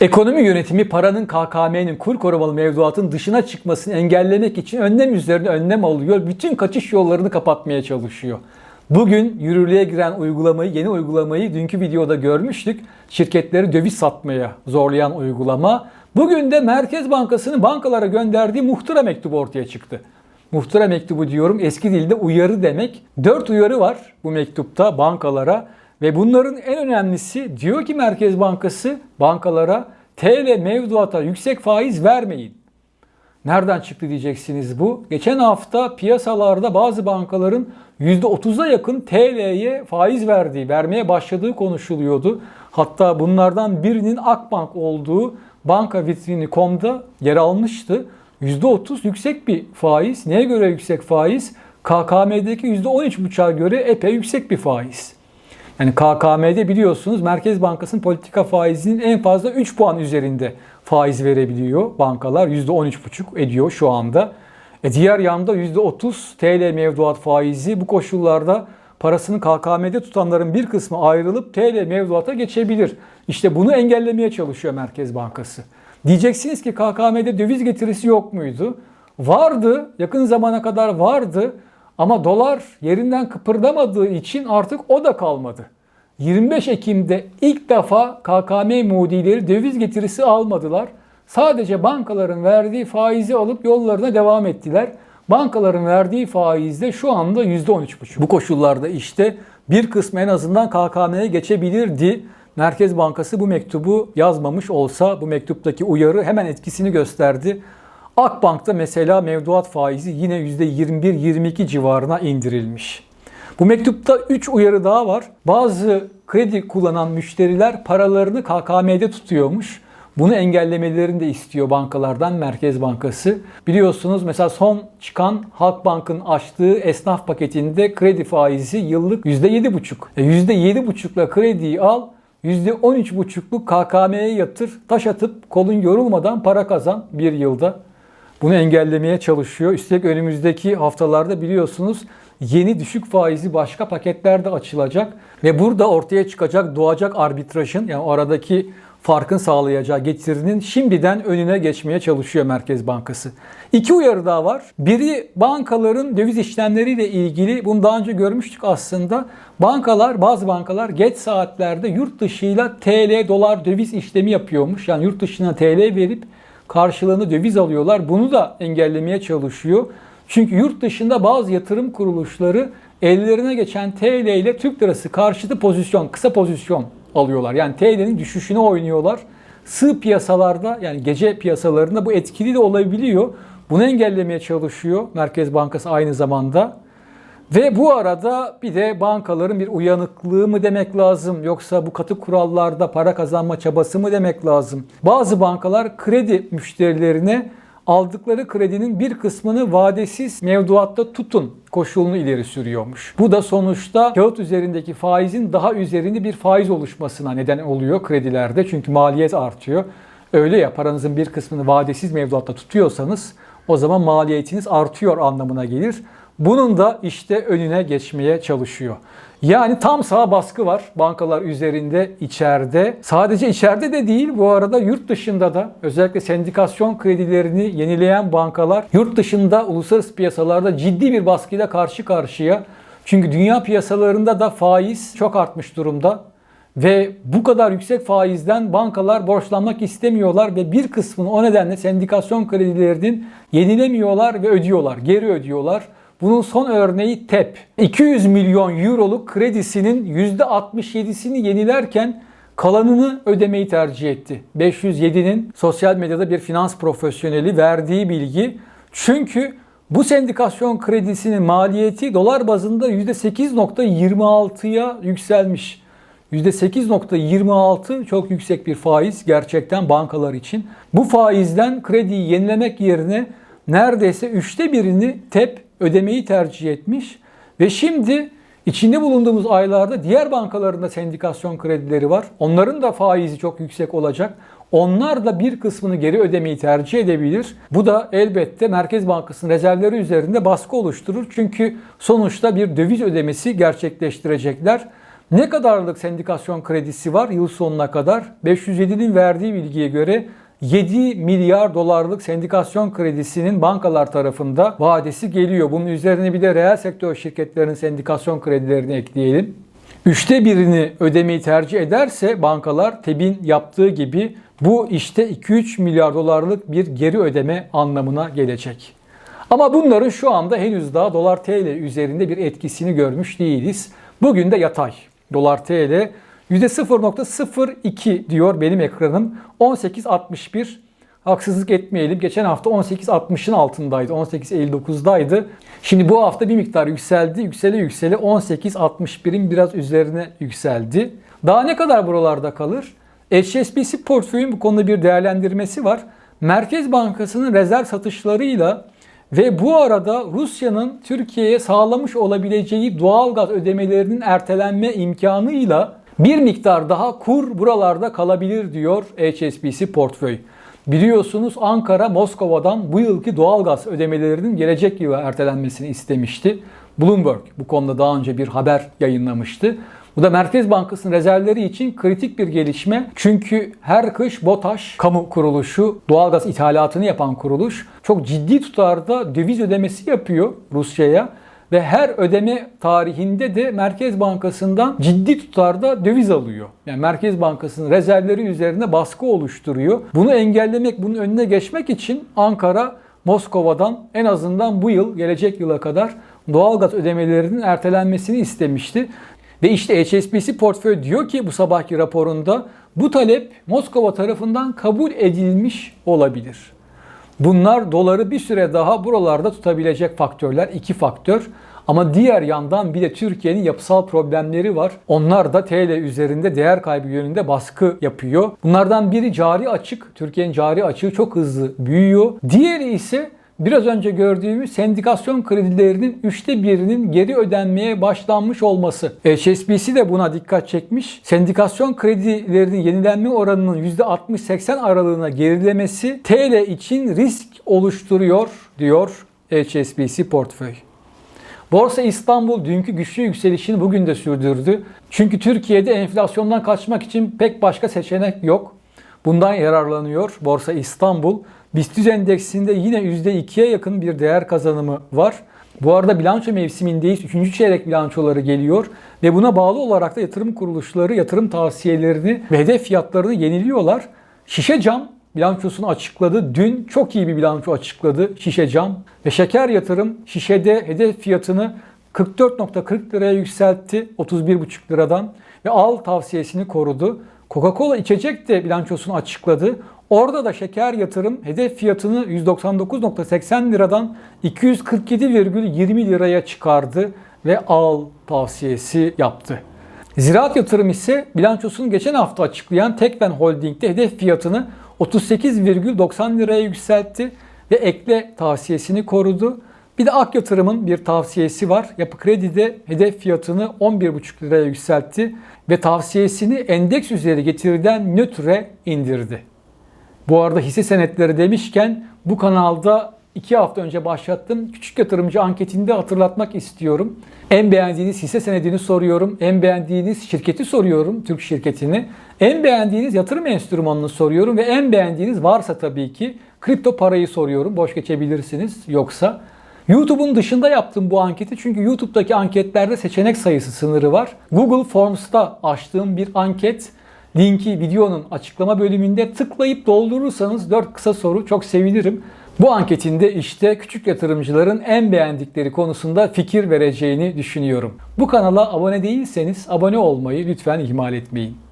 Ekonomi yönetimi paranın KKM'nin kur korumalı mevduatın dışına çıkmasını engellemek için önlem üzerine önlem alıyor. Bütün kaçış yollarını kapatmaya çalışıyor. Bugün yürürlüğe giren uygulamayı, yeni uygulamayı dünkü videoda görmüştük. Şirketleri döviz satmaya zorlayan uygulama. Bugün de Merkez Bankası'nın bankalara gönderdiği muhtıra mektubu ortaya çıktı. Muhtıra mektubu diyorum eski dilde uyarı demek. Dört uyarı var bu mektupta bankalara ve bunların en önemlisi diyor ki Merkez Bankası bankalara TL mevduata yüksek faiz vermeyin. Nereden çıktı diyeceksiniz bu? Geçen hafta piyasalarda bazı bankaların %30'a yakın TL'ye faiz verdiği, vermeye başladığı konuşuluyordu. Hatta bunlardan birinin Akbank olduğu banka vitrini.com'da yer almıştı. %30 yüksek bir faiz. Neye göre yüksek faiz? KKM'deki %13,5'a göre epey yüksek bir faiz. Yani KKM'de biliyorsunuz Merkez Bankası'nın politika faizinin en fazla 3 puan üzerinde faiz verebiliyor bankalar. %13,5 ediyor şu anda. E diğer yanda %30 TL mevduat faizi bu koşullarda parasını KKM'de tutanların bir kısmı ayrılıp TL mevduata geçebilir. İşte bunu engellemeye çalışıyor Merkez Bankası. Diyeceksiniz ki KKM'de döviz getirisi yok muydu? Vardı, yakın zamana kadar vardı ama dolar yerinden kıpırdamadığı için artık o da kalmadı. 25 Ekim'de ilk defa KKM mudileri döviz getirisi almadılar. Sadece bankaların verdiği faizi alıp yollarına devam ettiler. Bankaların verdiği faizde şu anda %13,5. Bu koşullarda işte bir kısmı en azından KKM'ye geçebilirdi. Merkez Bankası bu mektubu yazmamış olsa bu mektuptaki uyarı hemen etkisini gösterdi. Akbank'ta mesela mevduat faizi yine %21-22 civarına indirilmiş. Bu mektupta 3 uyarı daha var. Bazı kredi kullanan müşteriler paralarını KKM'de tutuyormuş. Bunu engellemelerini de istiyor bankalardan Merkez Bankası. Biliyorsunuz mesela son çıkan Halkbank'ın açtığı esnaf paketinde kredi faizi yıllık %7,5. E %7,5'la krediyi al, %13,5'luk KKM'ye yatır, taş atıp kolun yorulmadan para kazan bir yılda. Bunu engellemeye çalışıyor. Üstelik önümüzdeki haftalarda biliyorsunuz yeni düşük faizli başka paketler de açılacak ve burada ortaya çıkacak doğacak arbitrajın yani aradaki farkın sağlayacağı getirinin şimdiden önüne geçmeye çalışıyor Merkez Bankası. İki uyarı daha var. Biri bankaların döviz işlemleriyle ilgili. Bunu daha önce görmüştük aslında. Bankalar, bazı bankalar geç saatlerde yurt dışıyla TL, dolar, döviz işlemi yapıyormuş. Yani yurt dışına TL verip karşılığını döviz alıyorlar. Bunu da engellemeye çalışıyor. Çünkü yurt dışında bazı yatırım kuruluşları ellerine geçen TL ile Türk lirası karşıtı pozisyon, kısa pozisyon alıyorlar. Yani TL'nin düşüşüne oynuyorlar. Sığ piyasalarda yani gece piyasalarında bu etkili de olabiliyor. Bunu engellemeye çalışıyor Merkez Bankası aynı zamanda. Ve bu arada bir de bankaların bir uyanıklığı mı demek lazım yoksa bu katı kurallarda para kazanma çabası mı demek lazım? Bazı bankalar kredi müşterilerine aldıkları kredinin bir kısmını vadesiz mevduatta tutun koşulunu ileri sürüyormuş. Bu da sonuçta kağıt üzerindeki faizin daha üzerinde bir faiz oluşmasına neden oluyor kredilerde. Çünkü maliyet artıyor. Öyle ya paranızın bir kısmını vadesiz mevduatta tutuyorsanız o zaman maliyetiniz artıyor anlamına gelir. Bunun da işte önüne geçmeye çalışıyor. Yani tam sağ baskı var bankalar üzerinde içeride. Sadece içeride de değil bu arada yurt dışında da özellikle sendikasyon kredilerini yenileyen bankalar yurt dışında uluslararası piyasalarda ciddi bir baskıyla karşı karşıya. Çünkü dünya piyasalarında da faiz çok artmış durumda. Ve bu kadar yüksek faizden bankalar borçlanmak istemiyorlar ve bir kısmını o nedenle sendikasyon kredilerinin yenilemiyorlar ve ödüyorlar, geri ödüyorlar. Bunun son örneği TEP. 200 milyon euroluk kredisinin %67'sini yenilerken kalanını ödemeyi tercih etti. 507'nin sosyal medyada bir finans profesyoneli verdiği bilgi. Çünkü bu sendikasyon kredisinin maliyeti dolar bazında %8.26'ya yükselmiş. %8.26 çok yüksek bir faiz gerçekten bankalar için. Bu faizden krediyi yenilemek yerine neredeyse üçte birini TEP ödemeyi tercih etmiş ve şimdi içinde bulunduğumuz aylarda diğer bankaların da sendikasyon kredileri var. Onların da faizi çok yüksek olacak. Onlar da bir kısmını geri ödemeyi tercih edebilir. Bu da elbette Merkez Bankası'nın rezervleri üzerinde baskı oluşturur. Çünkü sonuçta bir döviz ödemesi gerçekleştirecekler. Ne kadarlık sendikasyon kredisi var yıl sonuna kadar? 507'nin verdiği bilgiye göre 7 milyar dolarlık sendikasyon kredisinin bankalar tarafında vadesi geliyor. Bunun üzerine bir de reel sektör şirketlerinin sendikasyon kredilerini ekleyelim. Üçte birini ödemeyi tercih ederse bankalar TEB'in yaptığı gibi bu işte 2-3 milyar dolarlık bir geri ödeme anlamına gelecek. Ama bunların şu anda henüz daha dolar TL üzerinde bir etkisini görmüş değiliz. Bugün de yatay. Dolar TL %0.02 diyor benim ekranım. 18.61 haksızlık etmeyelim. Geçen hafta 18.60'ın altındaydı. 18.59'daydı. Şimdi bu hafta bir miktar yükseldi. Yüksele yüksele 18.61'in biraz üzerine yükseldi. Daha ne kadar buralarda kalır? HSBC portföyün bu konuda bir değerlendirmesi var. Merkez Bankası'nın rezerv satışlarıyla ve bu arada Rusya'nın Türkiye'ye sağlamış olabileceği doğal gaz ödemelerinin ertelenme imkanıyla bir miktar daha kur buralarda kalabilir diyor HSBC portföy. Biliyorsunuz Ankara Moskova'dan bu yılki doğalgaz ödemelerinin gelecek yıla ertelenmesini istemişti. Bloomberg bu konuda daha önce bir haber yayınlamıştı. Bu da Merkez Bankası'nın rezervleri için kritik bir gelişme. Çünkü her kış BOTAŞ kamu kuruluşu, doğalgaz ithalatını yapan kuruluş çok ciddi tutarda döviz ödemesi yapıyor Rusya'ya ve her ödeme tarihinde de Merkez Bankası'ndan ciddi tutarda döviz alıyor. Yani Merkez Bankası'nın rezervleri üzerine baskı oluşturuyor. Bunu engellemek, bunun önüne geçmek için Ankara Moskova'dan en azından bu yıl, gelecek yıla kadar doğalgaz ödemelerinin ertelenmesini istemişti. Ve işte HSBC portföy diyor ki bu sabahki raporunda bu talep Moskova tarafından kabul edilmiş olabilir. Bunlar doları bir süre daha buralarda tutabilecek faktörler, iki faktör. Ama diğer yandan bir de Türkiye'nin yapısal problemleri var. Onlar da TL üzerinde değer kaybı yönünde baskı yapıyor. Bunlardan biri cari açık. Türkiye'nin cari açığı çok hızlı büyüyor. Diğeri ise biraz önce gördüğümüz sendikasyon kredilerinin üçte birinin geri ödenmeye başlanmış olması. HSBC de buna dikkat çekmiş. Sendikasyon kredilerinin yenilenme oranının %60-80 aralığına gerilemesi TL için risk oluşturuyor diyor HSBC portföy. Borsa İstanbul dünkü güçlü yükselişini bugün de sürdürdü. Çünkü Türkiye'de enflasyondan kaçmak için pek başka seçenek yok. Bundan yararlanıyor Borsa İstanbul. BIST endeksinde yine %2'ye yakın bir değer kazanımı var. Bu arada bilanço mevsimindeyiz. Üçüncü çeyrek bilançoları geliyor ve buna bağlı olarak da yatırım kuruluşları yatırım tavsiyelerini ve hedef fiyatlarını yeniliyorlar. Şişe cam bilançosunu açıkladı. Dün çok iyi bir bilanço açıkladı Şişe Cam. Ve şeker yatırım şişede hedef fiyatını 44.40 liraya yükseltti 31.5 liradan ve al tavsiyesini korudu. Coca-Cola içecek de bilançosunu açıkladı. Orada da şeker yatırım hedef fiyatını 199.80 liradan 247,20 liraya çıkardı ve al tavsiyesi yaptı. Ziraat yatırım ise bilançosunu geçen hafta açıklayan Tekfen Holding'de hedef fiyatını 38,90 liraya yükseltti ve ekle tavsiyesini korudu. Bir de Ak Yatırım'ın bir tavsiyesi var. Yapı Kredi'de hedef fiyatını 11,5 liraya yükseltti ve tavsiyesini endeks üzeri getiriden nötre indirdi. Bu arada hisse senetleri demişken bu kanalda iki hafta önce başlattım. Küçük yatırımcı anketinde hatırlatmak istiyorum. En beğendiğiniz hisse senedini soruyorum. En beğendiğiniz şirketi soruyorum. Türk şirketini. En beğendiğiniz yatırım enstrümanını soruyorum. Ve en beğendiğiniz varsa tabii ki kripto parayı soruyorum. Boş geçebilirsiniz yoksa. YouTube'un dışında yaptım bu anketi çünkü YouTube'daki anketlerde seçenek sayısı sınırı var. Google Forms'ta açtığım bir anket linki videonun açıklama bölümünde tıklayıp doldurursanız 4 kısa soru çok sevinirim. Bu anketinde işte küçük yatırımcıların en beğendikleri konusunda fikir vereceğini düşünüyorum. Bu kanala abone değilseniz abone olmayı lütfen ihmal etmeyin.